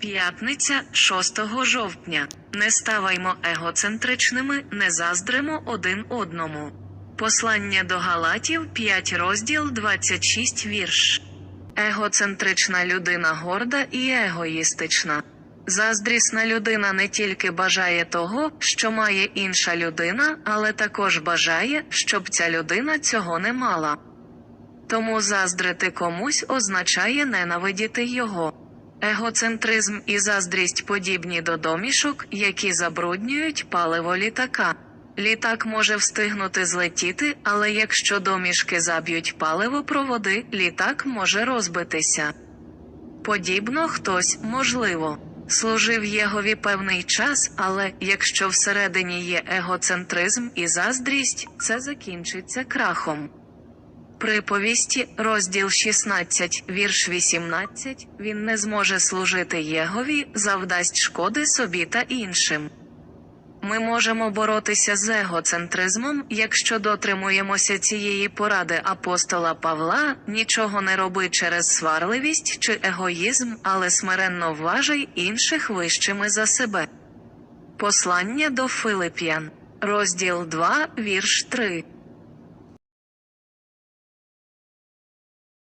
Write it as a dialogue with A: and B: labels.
A: П'ятниця 6 жовтня. Не ставаймо егоцентричними, не заздримо один одному. Послання до Галатів 5 розділ 26 вірш. Егоцентрична людина горда і егоїстична. Заздрісна людина не тільки бажає того, що має інша людина, але також бажає, щоб ця людина цього не мала. Тому заздрити комусь означає ненавидіти його. Егоцентризм і заздрість подібні до домішок, які забруднюють паливо літака. Літак може встигнути злетіти, але якщо домішки заб'ють паливопроводи, літак може розбитися. Подібно хтось, можливо, служив Єгові певний час, але якщо всередині є егоцентризм і заздрість, це закінчиться крахом. Приповісті, розділ 16, вірш 18, він не зможе служити Єгові, завдасть шкоди собі та іншим. Ми можемо боротися з егоцентризмом, якщо дотримуємося цієї поради апостола Павла, нічого не роби через сварливість чи егоїзм, але смиренно вважай інших вищими за себе. Послання до Филип'ян, розділ 2, вірш 3.